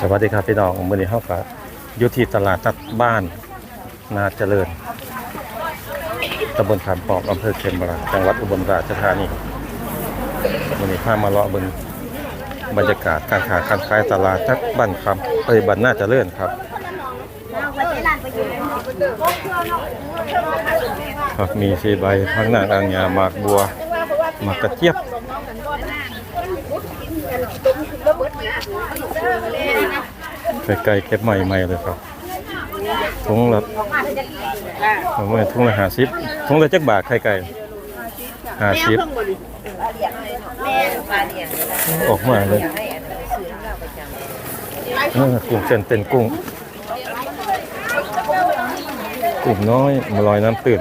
สวัสดีครับพี่น้องมื้อนี้เฮาก็อยู่ที่ตลาดนัดบ้านนาเจริญตำบลขามปอกอำเภอเขมราจังหวัดอุบลราชธานีมื้อนี้พามาเลาะเบิ่งบรรยากาศการค้าการขายตลาดนัดบ้านคำเอ้ยบ้านนาเจริญครับผักมีสีใบทั้งนางอ่างยาหมากบัวหมากกระเจี๊ยบ ไก่เก็บใหม่ๆเลยครับถุงละผมว่าถุงละห้าสิบถุงละจักบาทไข่ไก่ห้าสิบออกมาเลยกุ้งเส้นเป็นกุ้งกุ้งน้อยมาลอยน้ำตื่น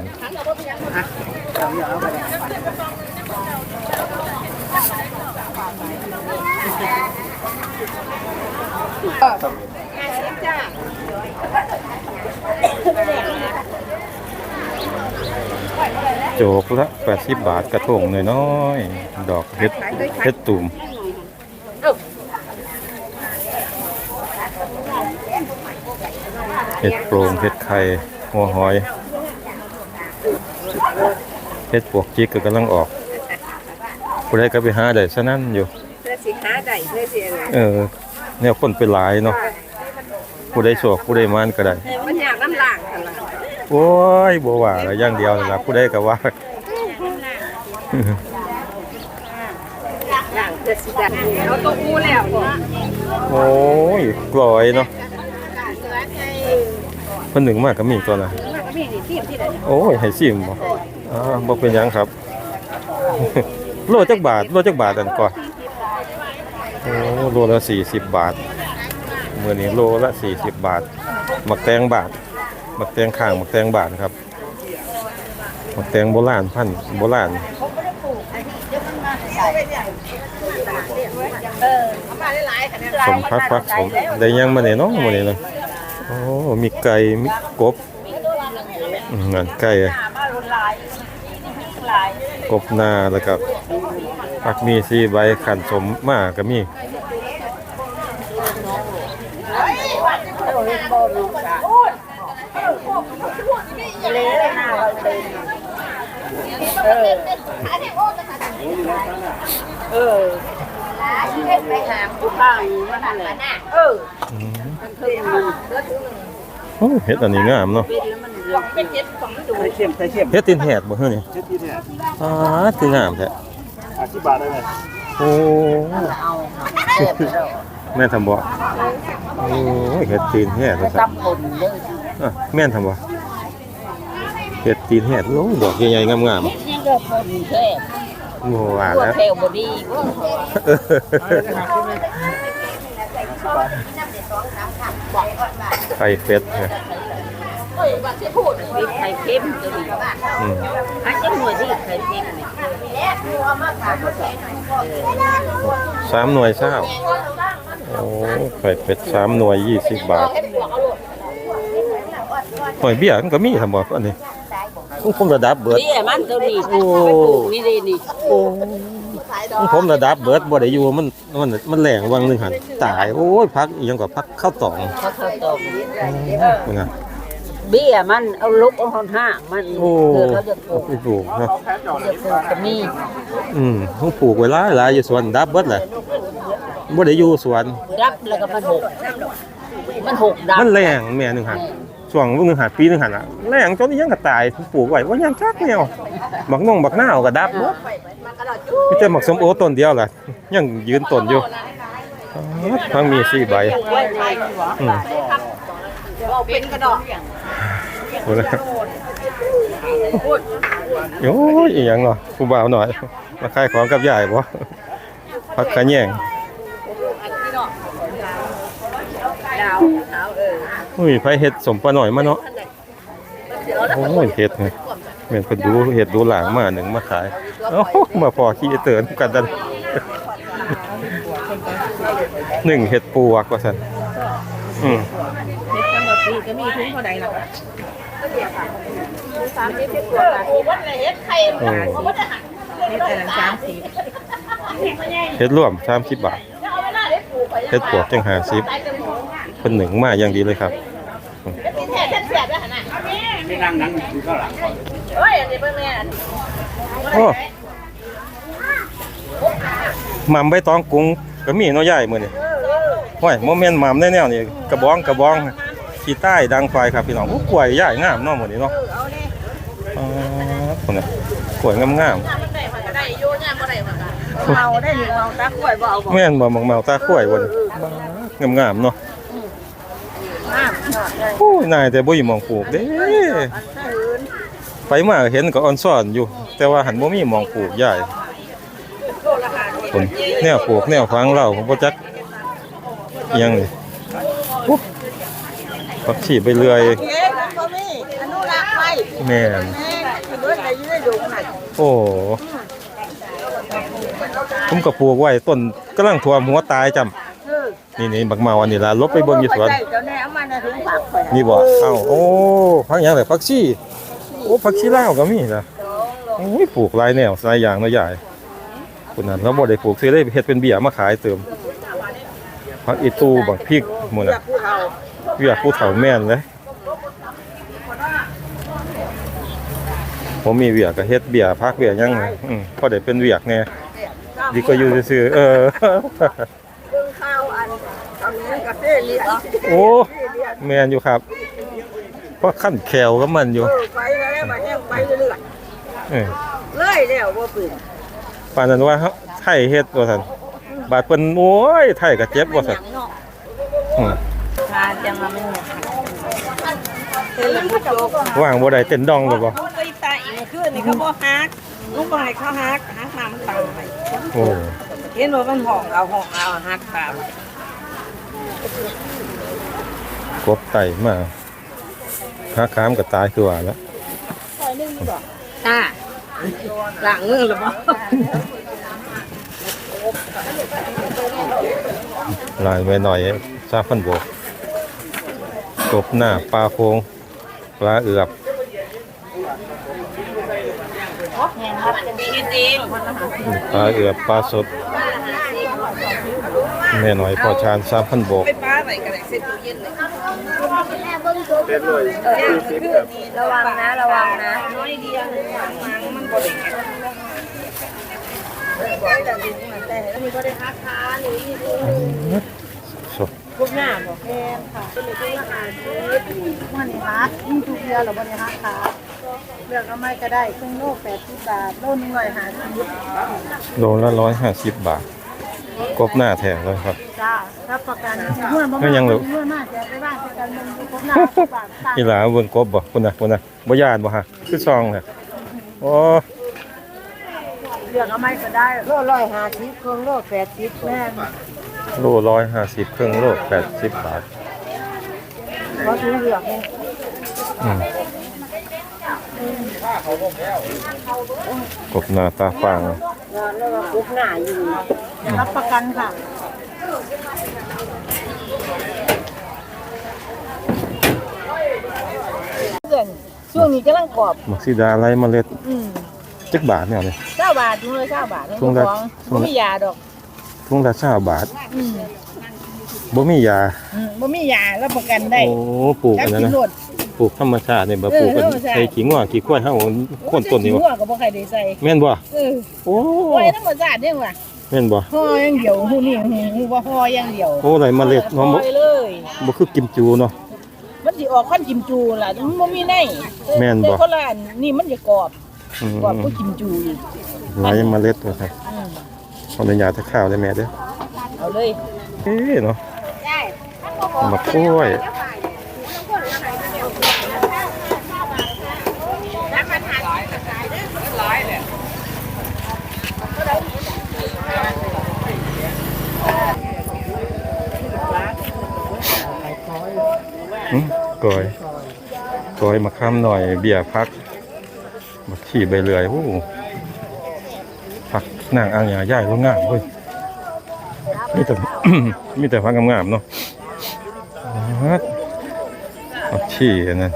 โจกละ80บบาทกระทงน้อยๆดอกเห็ดเห็ดตุ่มเห็ดโปร่งเห็ดไข่หัวหอยเห็ดปวกจิกก็กำลังออกผู้ใดก็ไปหาได้ซะนั่นอยู่ หาได้เพื่อสิอะไรเออแนวคนเป็นหลายเนาะผู้ใดโชคผู้ใดมานก็ได้ มันอยากน้ำล่างกันล่ะโอ้ยบ่ว่าละอย่างเดียวนั่นล่ะผู้ใดก็ว่าล่างเพื่อสิได้เอาตัวกูแล้วนี่โอ้ยกลอยเนาะเพิ่นหนึ่งมากก็มีตัวนะมันก็มีนี่ทีมที่ไหนโอ้ยให้ซิมบ่อ่าบ่เป็นหยังครับ โลจักบาทโลจักบาทอันก่อนโอ้โลละ40บบาทเมื้อนี้โลละ40บบาท หมักแตงบาท หมักแตงข้างหมักแตงบาทครับ หมักแตงโบราณพันโบราณเอมาหลายๆค่ะเนี่ยสมพักพักสมได้ยังมาเนี่ยเนาะมาเนี่ยเนะโอ้ มีไก่ มีกบอืมนั่นไก่ กบนาแล้วก็ผักมีสีใบขันสมมาก็มีเออเออไปหาผู้ข้างมันนั่นแหละเอออืมมันคือมันโอ้เฮ็ดอันนี้งามเนาะ เป็นแล้วมันเหลืองเป็นเจ็ดของดูไข่เค็มไข่เค็มเฮ็ดตินแหดบ่เฮ้ยนี่เช็ดที่เนี่ยอ๋อคืองามแท้ห้าสิบบาทได้ไหมโอ้เอาเจ็บแล้วแม่นทำบ่โอ้ยเฮ็ดตีนแหดว่าซั่นตับคนเลยอะแม่นทำบ่เฮ็ดตีนแหดโอ้ดอกใหญ่ๆงามนี่ก็คนแค่ๆบ่ว่าตัวแล้ว เทลบอดี้ไข่เป็ดเนี่ยมี ไข่เค็มตัวนี้อืมอันจะหน่วยที่ไข่เค็มนี่สามหน่วยเช้าโอ้ไข่เป็ดสามหน่วยยี่สิบบาทหอยเบี้ยมันก็มีทำบ่อันนี้ของผมระดับเบิด นี่มันตัวนี้โอ้นี่ดีนี่โอ้ของผมระดับเบิดบ่ได้อยู่มันมันมันแหลงวังหนึงหันตาย โอ้ยพักอีหยังก็พักข้าวตองเขาเขาตกนั่นน่ะ เบี้ยมันเอาลุกเอาหอนห้างมันโอ้เกิดเขาจะปลูกไปปลูกเนาะจะปลูกก็มีอืมต้องปลูกไว้หลายหลายอยู่สวนดับเบิดแหละบ่ได้อยู่สวนรับแล้วก็มันหกมันหกดับมันแรงแม่หนึงหันช่วงวงหนึงหันปีหนึงหันอะแรงจนอีหยังก็ตายผมปลูกไว้ว่ายังจักแนวบักน่องบักหน้าวก็ดับหมดมีแต่บักสมโอต้นเดียวล่ะยังยืนต้นอยู่อ๋อทั้งมีสี่ใบไว้ในอืมเอาเป็นกระดอก โอ้แล้วโอ้ยอีหยังเนาะผู้บ่าวหน่อย มาขายของกับยายบ่พักขะแยงดาวดาวเอออุ้ยไผเฮ็ดสมปลาหน่อยมาเนาะโอ้ยเฮ็ดไงแม่นเพิ่นดูเฮ็ดดูหลางมาหนึ่งมาขายเอ้ามาพอขี้เตือนกันดันหนึ่งเห็ดปูวักว่าซั่นอืมเม็ดจังหวัดนี้ก็มีทุนเท่าใดล่ะ สามสิบเจ็ดตัวละโอ้วันไหนเฮ็ดไข่โอ้เฮ็ดแต่ละสามสิบเห็ดรวม30บาทเห็ดปวกจัง50เพิ่นหนึ่งมาอย่างดีเลยครับไม่นั่งนั่งอยู่ข้างหลังเฮ้ยอันนี้เพิ่งแม่โอ้หม่ำใบตองกุ้งก็มีน้อยใหญ่มือนี้ห้วยโมเมนต์หม่ำแนวๆนี่กระบองกระบอง ขี้ใต้ดังไฟครับพี่น้องโอ้กล้วยใหญ่งามเนาะมื้อนี้เนาะอ๋อคนน่ะกล้วยงามมันได้มันก็ได้อยู่เนี่ยบ่ได้มันก็เมาได้หนึ่งเมาตาข่อยบ่เอาบ่ๆแม่นบ่มักเมาตาข้วยบ่นี่งามๆเนาะน้ำเนาะได้โอ้ยนายแต่บ่มีหมองปลูกเด้ อันอื่นไปมาเห็นก็อ่อนซ่อนอยู่ แต่ว่าหันบ่มีหมองปลูกใหญ่คนแนวปลูกแนวฟังเราผมบ่จักอิหยังนี่อุ๊บ ผักชีไปเรื่อยเอ๊ะมันบ่มีอนุรักษ์ไว้แม่นแม่เบิดได้อยู่ในดงนั่นโอ้ผมก็ปลูกไว้ต้นกำลังท่วมหัวตายจำเออนี่นี่บักเมาอันนี้ล่ะลบไปเบิ่งอยู่สวนได้เจ้าแน่เอามาในถุงผักข่อยนี่บ่เอ้าโอ้พักหยังล่ะผักชีโอ้ผักชีลาวก็มีล่ะโอ้ยปลูกหลายแนวหลายอย่างเนาะยายคนนั้นเราบ่ได้ปลูกซื้อเลยเฮ็ดเป็นเบี้ยมาขายเติมผักอีตูบักพริกหมื้ออยาน่ะกผู้เฒ่า เวียกผู้เฒ่าแม่นเลยผมมีเวียกก็เฮ็ดเบี้ยพักเบี้ยหยังนะอืมพอได้เป็นเวียกแน่ดีก็อยู่ซื่อๆเออเบิ่งข้าวอันทำนี้กาแฟเลี้ยงโอ้แม่นอยู่ครับเพราะขั้นแขวกับมันอยู่เออไปแล้วมาแห้งไปเรื่อยเออๆเลยแล้วบ่ปืนปานนั้นว่าเฮาไทยเฮ็ดว่าซั่นบาดเพิ่นโอ้ยไทยก็เจ็บว่าซั่นอื มทานจังว่ามันเฮ็ดแล้วบ่จบว่างบ่ได้เต้นดองเลยบ่ไปตายอีกคืนนี่เขาบ่ฮักลุงบ่ให้เขาฮักฮักมามันตายไปโอ้เห็นว่ามันห้องเอาห้องเอาฮักตามกบไตมาหาขามก็ตายคือว่าแล้วอ่าล้างมือหรือบ่ลายไว้หน่อยซาฟันโบ กบหน้าปลาโคงปลาเอือบปลาเอือบปลาสดแม่หน่อยพอชานซาฟันโบกไปป้าไปก็ได้เซ็ตตู้เย็นเลยระวังนะ ระวังนะน้อยเดียวมันมันบ่ได้แข็งบ่ได้ดึงมาแต่ล้วมี พวกหน้าบ่แพงค่ะเป็นเลยอาหารมันนี่ฮักยิ่งทุกเดียวแล้วบ่ได้ฮักขาเลือกเอาไม้ก็ได้ครึ่งโล80บาทโลนึง150โลละร้อยห้าสิบบาทกบหน้าแถมเลยครับจ้ารับประกันเมื่อบ่ไม่ยังเหรอเมื่อมาจะไปบ้านประกันมันอยู่ครบหน้า10บาทตามนี่หลาเบิ่งกบบ่คุณน่ะคุณน่ะบ่ย่านบ่ฮะคือซองน่ะโอ้เลือกเอาไม้ก็ได้โลร้อยห้าสิบครึ่งโลแปดสิบแม่ โลร้อยห้าสิบครึ่งโลแปดสิบบาทเขาถือเลือกไงอืมกบหน้าตาฟางแล้วก็คุกหน้าอยู่ รับประกันค่ะเพื่อนช่วงนี้กำลังกรอบมักซิดาไรเมล็ดอืมจักบาทเนี่ยเลยเก้าบาทถุงเลยเก้าบาทนี่ถุงละของถุงบ่ละมียาดอก ทุ่งละเช้าบาทอืมบ่มียา อืมบ่มียารับประกันได้โอ้ปลูกจัอักนนั้นกินนะ โลด ปลูกธรรมชาตินี่บ่เออปลูกกันธรรมชาติ ใส่ขี้งัวขี้ควายเฮาโคนต้นนี่บ่หัวก็บ่ใครได้ใส่แม่นบ่เออโอ้ไว้ธรรมชาติเด้ว่ะแม่นบ่ห่ออย่างเดียวหูนี่หูว่าห่ออย่างเดียวโอ้ไรเมล็ดเนาะห่บ่อเลย บ่คือกิมจูเนาะ มันสิออกขั้นกิมจูล่ะมันบ่มีในแม่นบ่ แต่คนละอันนี่มันจะกรอบอืมกรอบก็กิมจูอีกไรเมล็ดว่าครับอืมข ออนุญาตถ้าข้าวได้แม่เด้อเอาเลยเอ๊ะเนาะมะกล้วยอืมก้อยก้อยมาข้ามหน่อย เบียร์พักมาขี่ใบเลื่อยโอ้พัก นางอ่างยาใหญ่ก็งามเว้ยมีแต่มีแต่พักงามๆเนาะฮัดผักชีอันนั้น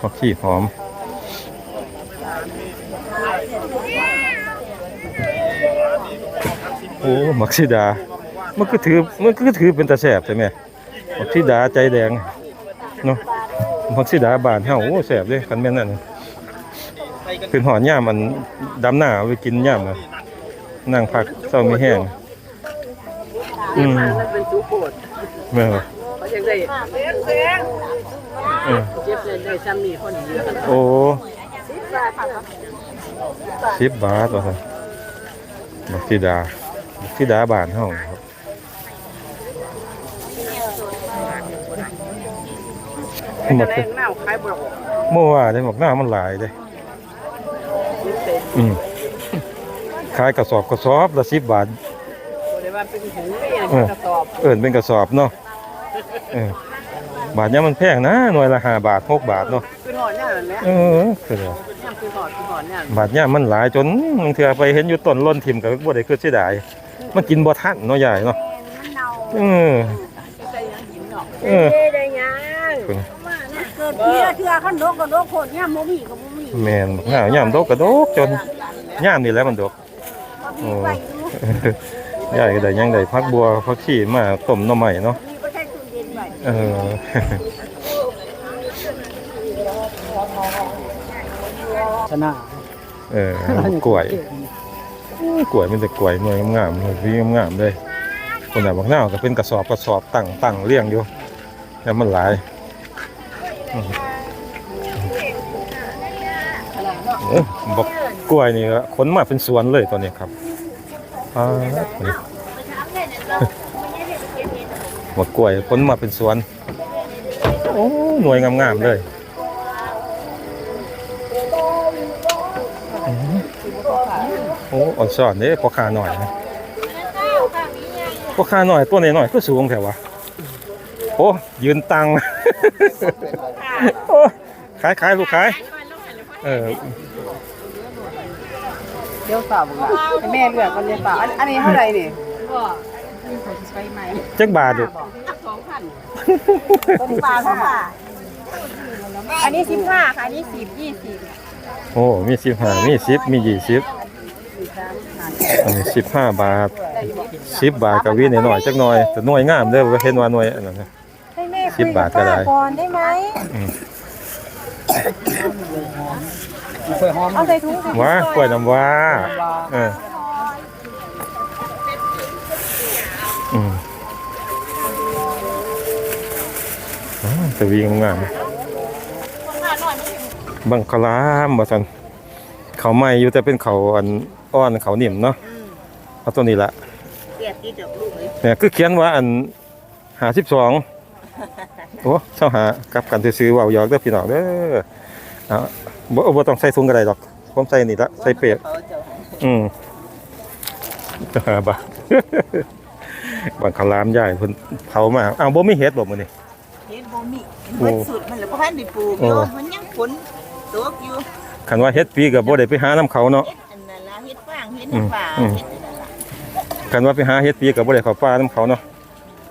ผักชีหอมโอ้มักซิดา มันก็ถือ มันก็ถือเป็นตาแสบใช่ไหมบักสีดาใจแดงเนาะบักสีดาบานเฮาโอ้แซ่บเด้คันแม่นนั่นน่ะขึ้นหอดย่ามมันดำหน้าไปกินย่ามนะ นั่งพักเศร้ามีแห้งอืมมันเป็นสูโปดแม่นบ่เขาจะได้เออเจ็บเลยได้ซ้ำนี่คนเดียวโอ้สิบบาทว่าซั่นบักสีดาบักสีดาบานเฮาครับหมดแรเลยงเน่าคล้ายบอกเมื่อวานได้บอกหน้ามันหลายเด้อืม ขายกระสอบกระสอบละสิบบาทเลยว่าเป็นหูเนี่ยกระสอบเอินเป็นกระสอบเนาะเออบาทเนี้ยมันแพงนะหน่วยละห้าบาทหกบาทเนาะคือหอดเนี่ยแหละเออคือเดียวย่ำคือหอดคือหอดเนี่ยบาทเนี้ยมันหลายจนบางเทื่อไปเห็นอยู่ต้นล้นทิ่มก็บ่ได้คือเสียดายมันกินบ่ทันเนาะใหญ่เนาะเออเออเด้ได้ยังคุณเกิดเทื่อเทื่อคันดกก็ดกโคตรย่ามบ่มีก็บ่มีแม่นบักหน้ายามดกกระดกจนยามนี่แหละมันดก โอ้ ใหญ่ได้ยังได้พักบัวพักขี้มาต้มหน่อใหม่เนาะมีบ่ใช่ตู้เย็นไว้เออชนะเออกล้วยกล้วยมันแต่กล้วยหน่วยงามๆหน่วยวีงามๆเลยคนน่ะบางหน้าก็เป็นกระสอบกระสอบตั้งตั้งเรียงอยู่แล้วมันหลายอืมโอ้บอกกล้วยนี่ก็ขนมาเป็นสวนเลยตัวนี้ครับ อ่าหมดกล้วยขนมาเป็นสวน โอ้หน่วยงามๆเลยโอ้อ่อนสอนเด้พอขาหน่อยนะพอขาหน่อยตัวนี้หน่อยก็สูงแถววะโอ้ยืนตังโอ้ขายขายลูกขายเออ เดี๋ยวสาวบุญให้แม่เลือกกันเลยป่าอันนี้เท่าไหร่นี่จักบาทดูต้นปลาเท่าไหร่อันนี้สิบห้าค่ะอันนี้สิบยี่สิบโอ้มีสิบห้ามีสิบมียี่สิบอันนี้สิบห้าบาทสิบบาทกับวินหน่อยๆจักหน่อยแต่หน่วยงามเด้อเห็นว่าหน่วยอันนั้นนะให้แม่สิบบาทก็ได้ก่อนได้ไหม อืมเคยหอมเอาใส่ถุงว้ากล้วยน้ำว้าเอออืมอ๋อแต่วิ่งงามบังคลามบ่ซั่นเขาใหม่อยู่แต่เป็นเขาอันอ่อนเขานิ่มเนาะเอาตัวนี้ละเสียติดดอกลูกเลยเนี่ยคือเขียนว่าอัน52โอ้เจ้าหากลับกันซื้อๆเว้าหยอกเด้อพี่น้องเด้อเอา บ่บ่ต้องใส่ถุงก็ได้ดอก ผมใส่นี่ละใส่เปียกอืมหาบาทบางคารามใหญ่เพิ่นเผามาอ้าวบ่มีเฮ็ดบ่มื้อนี้เฮ็ดบ่มีเบิดสุดมันแล้วบ่ทันได้ปลูกอยู่โอ้มันยังฝนตกอยู่คันว่าเฮ็ดปีก็บ่ได้ไปหาน้ำเขาเนาะเฮ็ดอันนั้นล่ะเฮ็ดฟางเฮ็ดอืมป่าอืมเฮ็ดอันนั้นล่ะคันว่าไปหาเฮ็ดปีก็บ่ได้เข้าป่าน้ำเขาเนาะ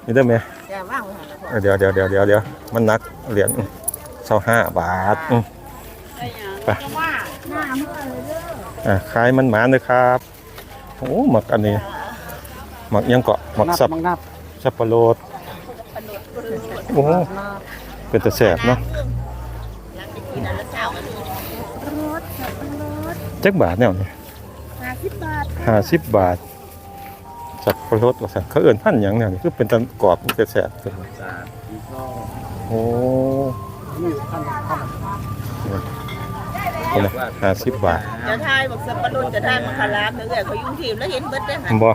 นี่ได้อแม่จะว่างไว้หั่นล่ะพ่อเออเดี๋ยวเดี๋ยวเดี๋ยวเดี๋ยวเดี๋ยวมันหนักเหรียญ25บาทอืมไป อะขายมันหมานเลยครับ โอ้หมักอันนี้ หมักหยังเกาะหมักสับมังนับสับปะรดโอ้เป็นตะแสบเนาะหลังจากกินอันละเช้ากันจักบาทแนวนี่50บาทห้าสิบบาทสับปะรดว่าสั่นเขาเอิ่นพันหยังเนี่ยนี่คือเป็นตะกรอบเป็นตะแสบเพิ่ นโอ้นี่นะห้าสิบบาท จะทายบอกสับปะรดจะทายมะขามเด้อเอ้ยเขายุ่งทีมแล้วเห็นเบิดเด้อหั่นบ่